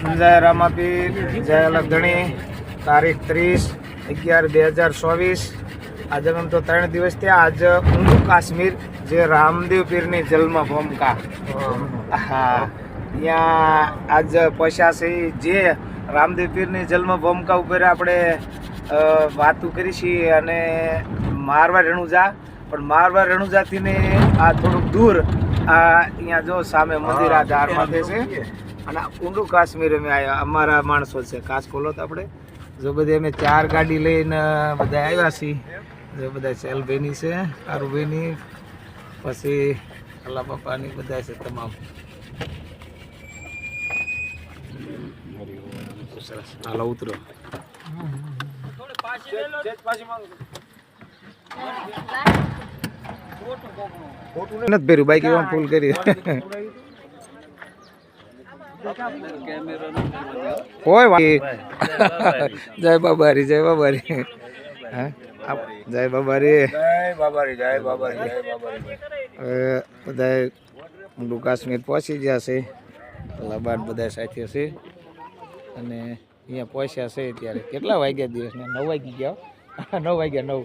જય રામાપીર જય લગણી તારીખ ત્રીસ અગિયાર બે હજાર ચોવીસ. આજે આમ તો ત્રણ દિવસ થયા. આજ ઊંડું કાશ્મીર જે રામદેવ પીરની જન્મભૂમિકા હા. ત્યાં આજ પૈસા છે જે રામદેવ પીરની જન્મ ભૂમિકા ઉપર આપણે વાતું કરી છીએ અને મારવા રેણુજા. પણ મારવા રેણુજાથી ને આ થોડુંક દૂર આ અહીંયા જો સામે મંદિર આ ધારમાં છે. અને ઊંડું કાશ્મીર અમે આવ્યા અમારા માણસો છે. ખાસ ખોલો તો આપણે. જો બધી અમે ચાર ગાડી લઈને બધા આવ્યા છીએ. જો બધા શૈલભાઈની છે કારુભાઈની પછી અલ્લા પપ્પાની બધા છે તમામ. હાલો, ઉતરો. નથી ભેરું બાઈક એવા ફૂલ કરી. વા- જય બાબારી. જય બાબારી જય બાબારી. જય બાબારી. જય બાબારી જય બાબારી બધા ઊંડું કાશ્મીર પહોંચી ગયા છે. લબાડ બધા સાથે છે. અને અહીંયા પહોંચ્યા છે ત્યારે કેટલા વાગ્યા દિવસને નવ વાગી ગયા નવ વાગ્યા નવ.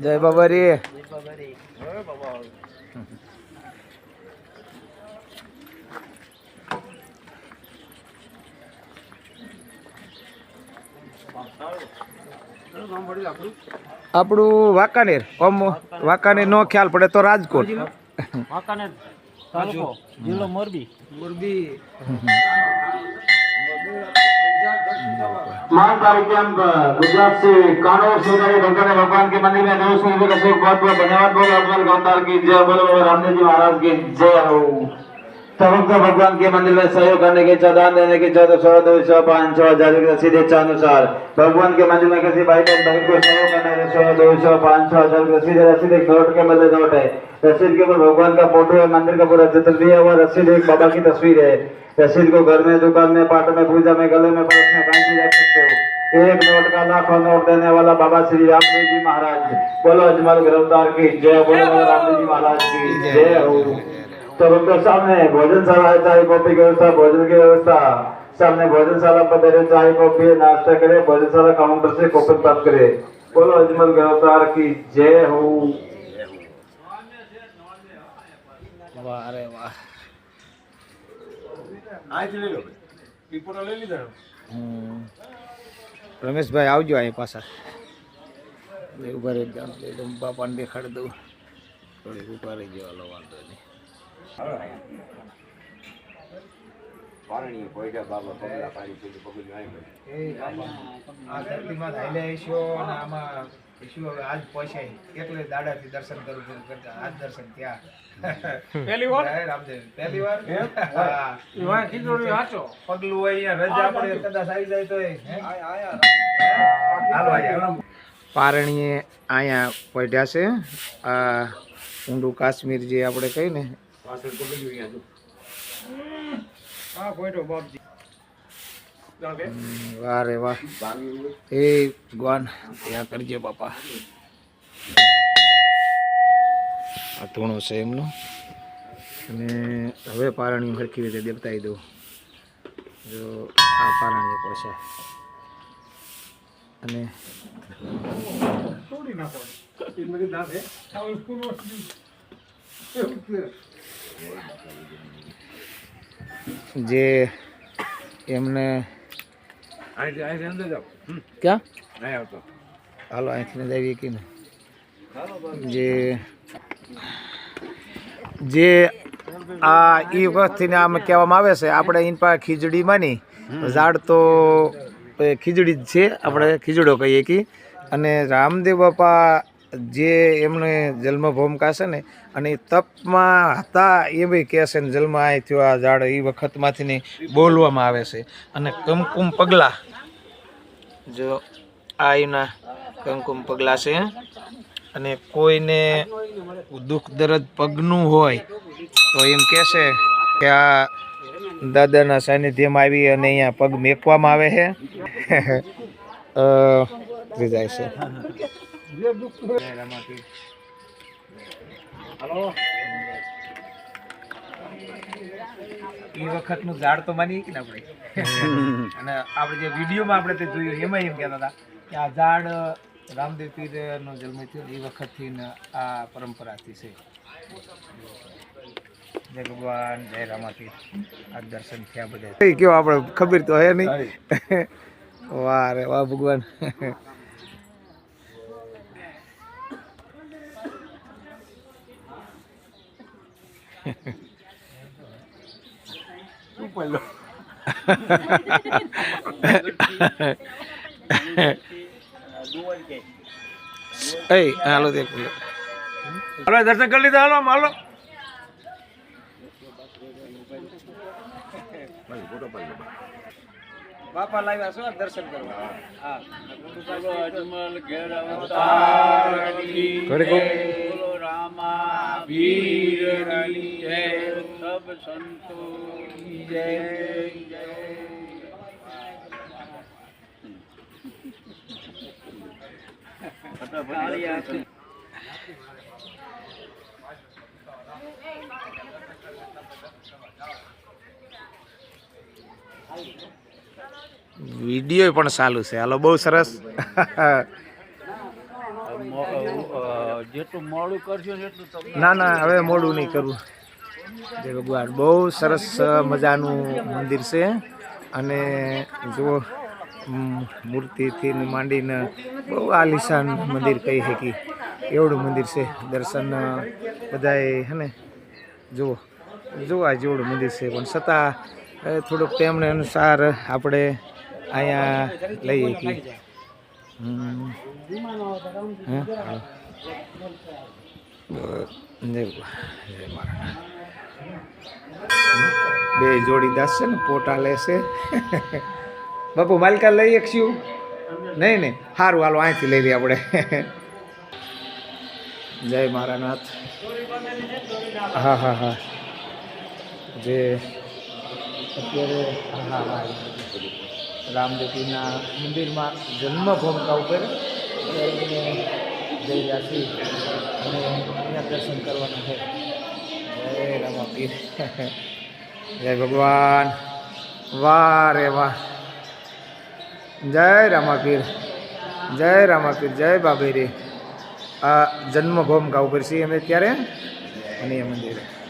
જય બાબા રે આપણું વાંકાનેર. ઓમ વાંકાનેર નો ખ્યાલ પડે તો રાજકોટ. વાંકાનેર તાલુકો. જિલ્લો મોરબી. મોરબી. मान कार्यक्रम गुजरात से कानूर सोनारी भगवान भगवान के मंदिर में नौ सौ रुपये का शेख बहुत बहुत धन्यवाद बोलो अजमल गौतार की जय बोलो बाबा रामदेव जी महाराज की जय हो तवक्त भगवान के मंदिर में सहयोग करने के चौदान देने के चौदह सौ दो सौ पाँच सौ हजार की रसीद इच्छा अनुसार भगवान के मंदिर में किसी भाई बहन भक्त को सहयोग करने के सौ दो सौ पाँच सौ हजार की रसीद है रसीद एक नोट के बदले नोट है रसीद के ऊपर भगवान का फोटो है मंदिर का पूरा चित्र दिया हुआ रसीद एक बाबा की तस्वीर है रसीद को घर में दुकान में पाट में पूजा में गले में पर्स में कहीं भी रख सकते हो एक नोट का लाखों नोट देने वाला बाबा श्री रामदेव जी महाराज बोलो अजमल गिरफ्तार की जय बोलो बाबा रामदेव जी महाराज की जय हो तो भक्तों सामने भोजनशाला है चाय कॉफी की व्यवस्था भोजन की व्यवस्था सामने भोजनशाला पर दे चाय कॉफी नाश्ता करे भोजनशाला काउंटर से कॉफी प्राप्त करे बोलो अजमल गिरफ्तार की जय हो વાહ રે વાહ. લઈ લઈ હમ. રમેશભાઈ આવજો અહીં પાછા. ઊભા રહી જાઉં એટલે હું બાપાને દેખાડી દઉં. થોડીક ઊભા રહી હાલો વાંધો નહીં. પારણી કોઈડા બાબા પગલા પાડી પેલી પગલું આવી આ ધરતીમાં હાલે આવીશું અને આમાં ઈશ્યુ હવે આજ પહોંચાય એટલે દાડાથી દર્શન કરું કરું કરતા. આજ દર્શન ત્યાં પહેલી વાર? રામદેવ. પહેલી વાર? હા. વાહ વાંચો. પગલું હોય અહીંયા રજા આપણે કદાચ આવી જાય તો પારણીએ અહીંયા પઢ્યા છે. આ ઊંડું કાશ્મીર જે આપણે કહીએ ને પાછળ અહીંયા જો હા ફોટો બાપજી હમ, વાહ રે વાહ. એ ભગવાન ત્યાં કરજે બાપા. આ ધૂણો છે એમનો. અને હવે પારણી સરખી રીતે દેવતાઈ દઉં જો આ પારણીએ પડશે અને તોડી નાખો એમને ના છે આવું પૂરો એવું છે જે એમને ક્યાં? હાલો અહીંથી જ કે જે જે આ એ વખતથી આમ કહેવામાં આવે છે આપણે એની પાસે ખીચડી માની ઝાડ તો ખીજડી ખીચડી જ છે આપણે ખીચડો કહીએ કે. અને રામદેવ બાપા જે એમને જન્મભૂમ છે ને અને તપમાં હતા એ બી કહેશે ને જન્મ આ થયો આ ઝાડ એ વખતમાંથી ને બોલવામાં આવે છે. અને કંકુમ પગલા જો આ એના કંકુમ પગલા છે. અને કોઈને દુઃખ દર્દ પગનું હોય તો એમ કહેશે કે આ દાદાના સાનિધ્યમાં આવી અને અહીંયા પગ મેકવામાં આવે છે. અ, થઈ વખતનું એ વખતનું ઝાડ તો માની કે આપણે અને આપણે જે વિડીયોમાં આપણે તે જોયું એમાં એમ કહેતા હતા કે આ ઝાડ રામદેવ પીરનો જન્મ થયો એ વખતથી આ પરંપરાથી છે. જય ભગવાન જય રામાથી. આ દર્શન થયા બધા કયો આપણે ખબર તો હે નહીં. વાહ રે વાહ ભગવાન. એ હાલો દેખ હાલો દર્શન કરી લીધા હાલો હાલો બાપા લાવ્યા છો દર્શન કરવા હા ઘરે કહું વીડિયો પણ ચાલુ છે. હાલો બહુ સરસ. જેટલું મોડું કરશો એટલું ના ના, હવે મોડું નહીં કરવું. જય ભગવાન. બહુ સરસ મજાનું મંદિર છે. અને જુઓ મૂર્તિથી માંડીને બહુ આલિશાન મંદિર કહી શકી. એવડું મંદિર છે. દર્શન બધાએ, હે ને? જુઓ આ જેવડું મંદિર છે. પણ છતાં થોડુંક તેમને અનુસાર આપણે અહીંયા લઈએ છીએ. હે? બે જોડી દાસ છે ને, પોટા લેશે બાપુ, માલિકા લઈ શકશું નહીં નહીં. સારું હાલો અહીંથી લઈ લઈએ આપણે. જય મારા નાથ હા હા હા. જે અત્યારે હા હા. રામદેવજીના મંદિરમાં જન્મભૂમિકા ઉપર જઈ રહ્યા અને અહીંયા દર્શન કરવાના છે. જય રામાપીર. જય ભગવાન. વાહ રે વાહ. જય રામાપીર. જય રામાપીર. જય બાબેરી. આ જન્મભૂમ ગાઉ છીએ અમે ત્યારે. અને એ મંદિરે.